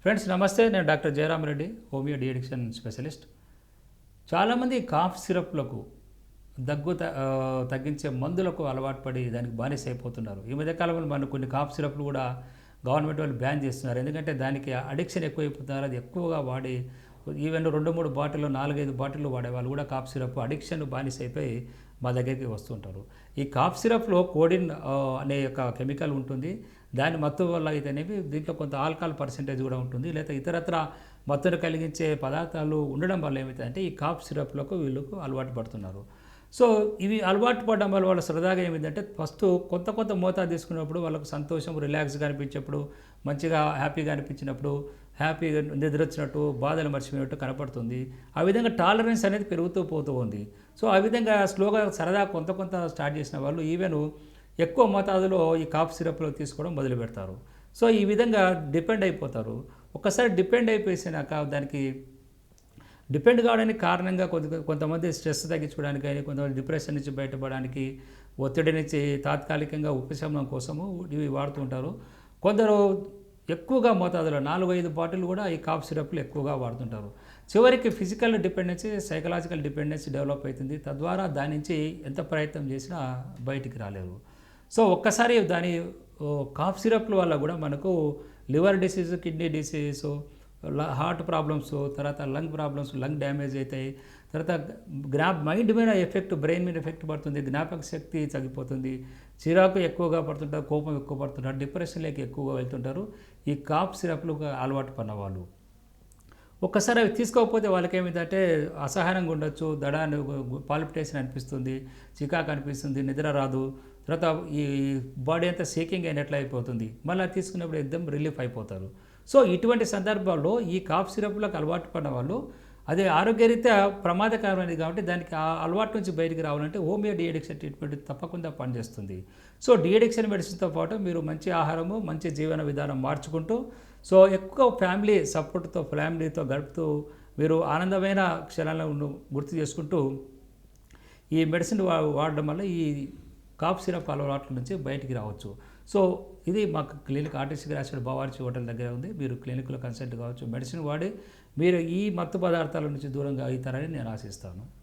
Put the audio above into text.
Friends నమస్తే నేను doctor Jayaram Reddy homeo deaddiction specialist. చాలామంది కాఫ్ సిరప్లకు దగ్గు త- తగ్గించే మందులకు అలవాటు పడి దానికి బానిస అయిపోతున్నారు. ఈ మధ్యకాలంలో మన కొన్ని కాఫ్ సిరప్లు కూడా గవర్నమెంట్ వాళ్ళు బ్యాన్ చేస్తున్నారు. ఎందుకంటే దానికి అడిక్షన్ ఎక్కువైపోతున్నారు. అది ఎక్కువగా వాడి ఈవెన్ రెండు మూడు బాటిల్ నాలుగైదు బాటిల్ వాడే వాళ్ళు కూడా కాఫ్ సిరప్ అడిక్షన్ బానిస అయిపోయి మా దగ్గరికి వస్తుంటారు. ఈ కాఫ్ సిరప్లో కోడిన్ అనే ఒక కెమికల్ ఉంటుంది. దాని మత్తు వల్ల అయితేనేవి దీంట్లో కొంత ఆల్కహాల్ పర్సెంటేజ్ కూడా ఉంటుంది. లేదా ఇతరత్ర మత్తును కలిగించే పదార్థాలు ఉండడం వల్ల ఏమవుతుందంటే ఈ కాఫ్ సిరప్లకు వీళ్ళకు అలవాటు పడుతున్నారు. సో ఇవి అలవాటు పడడం వల్ల వాళ్ళ సరదాగా ఏమిటంటే ఫస్ట్ కొత్త కొత్త మోతాదు తీసుకున్నప్పుడు వాళ్ళకు సంతోషం రిలాక్స్గా అనిపించినప్పుడు మంచిగా హ్యాపీగా అనిపించినప్పుడు హ్యాపీగా నిద్ర వచ్చినట్టు బాధలు మర్చిపోయినట్టు కనపడుతుంది. ఆ విధంగా టాలరెన్స్ అనేది పెరుగుతూ పోతూ ఉంది. సో ఆ విధంగా స్లోగా సరదా కొంత కొంత స్టార్ట్ చేసిన వాళ్ళు ఈవెన్ ఎక్కువ మోతాదులో ఈ కాఫ్ సిరప్లు తీసుకోవడం మొదలు పెడతారు సో ఈ విధంగా డిపెండ్ అయిపోతారు. ఒక్కసారి డిపెండ్ అయిపోయినాక దానికి డిపెండ్ కావడానికి కారణంగా కొంత కొంతమంది స్ట్రెస్ తగ్గించుకోవడానికి కానీ కొంతమంది డిప్రెషన్ నుంచి బయటపడడానికి ఒత్తిడి నుంచి తాత్కాలికంగా ఉపశమనం కోసము ఇవి వాడుతుంటారు కొందరు ఎక్కువగా మోతాదులో నాలుగు ఐదు బాటిల్ కూడా ఈ కాఫ్ సిరప్లు ఎక్కువగా వాడుతుంటారు. చివరికి physical dependency psychological dependency develop అవుతుంది. తద్వారా దాని నుంచి ఎంత ప్రయత్నం చేసినా బయటికి రాలేరు. సో ఒక్కసారి దాని కాఫ్ సిరప్ల వల్ల కూడా మనకు liver disease kidney disease heart problems తర్వాత లంగ్ ప్రాబ్లమ్స్ లంగ్ డ్యామేజ్ అవుతాయి. తర్వాత జ్ఞా మైండ్ మీద ఎఫెక్ట్ బ్రెయిన్ మీద ఎఫెక్ట్ పడుతుంది జ్ఞాపక శక్తి తగ్గిపోతుంది. చిరాకు ఎక్కువగా పడుతుంటారు కోపం ఎక్కువ పడుతుంటారు డిప్రెషన్లోకి ఎక్కువగా వెళ్తుంటారు. ఈ కాఫ్ సిరప్లు అలవాటు పడిన వాళ్ళు ఒక్కసారి అవి తీసుకోకపోతే వాళ్ళకి ఏమిటంటే అసహనంగా ఉండొచ్చు దడ పాలిపిటేషన్ అనిపిస్తుంది చికాకు అనిపిస్తుంది నిద్ర రాదు. తర్వాత ఈ బాడీ అంతా షేకింగ్ అయినట్లు అయిపోతుంది. మళ్ళీ అది తీసుకున్నప్పుడు ఎగ్దమ్ రిలీఫ్ అయిపోతారు. సో ఇటువంటి సందర్భాల్లో ఈ కాఫ్ సిరప్లకు అలవాటు పడిన వాళ్ళు అది ఆరోగ్యరీత్యా ప్రమాదకరమైనది కాబట్టి దానికి ఆ అలవాటు నుంచి బయటికి రావాలంటే హోమియో డిఎడిక్షన్ ట్రీట్మెంట్ తప్పకుండా పనిచేస్తుంది. సో డిఎడిక్షన్ మెడిసిన్తో పాటు మీరు మంచి ఆహారము మంచి జీవన విధానం మార్చుకుంటూ సో ఎక్కువ ఫ్యామిలీ సపోర్ట్తో ఫ్యామిలీతో గడుపుతూ మీరు ఆనందమైన క్షణాలను గుర్తు చేసుకుంటూ ఈ మెడిసిన్ వా వాడడం వల్ల ఈ కాఫ్ సిరప్ అలవాట్ల నుంచి బయటికి రావచ్చు. సో ఇది మాకు క్లినిక్ ఆర్టీసీ రాసిన బావార్చి హోటల్ దగ్గర ఉంది. మీరు క్లినిక్లో కన్సల్ట్ కావచ్చు మెడిసిన్ వాడి మీరు ఈ మత్తు పదార్థాల నుంచి దూరంగా అవుతారని నేను ఆశిస్తాను.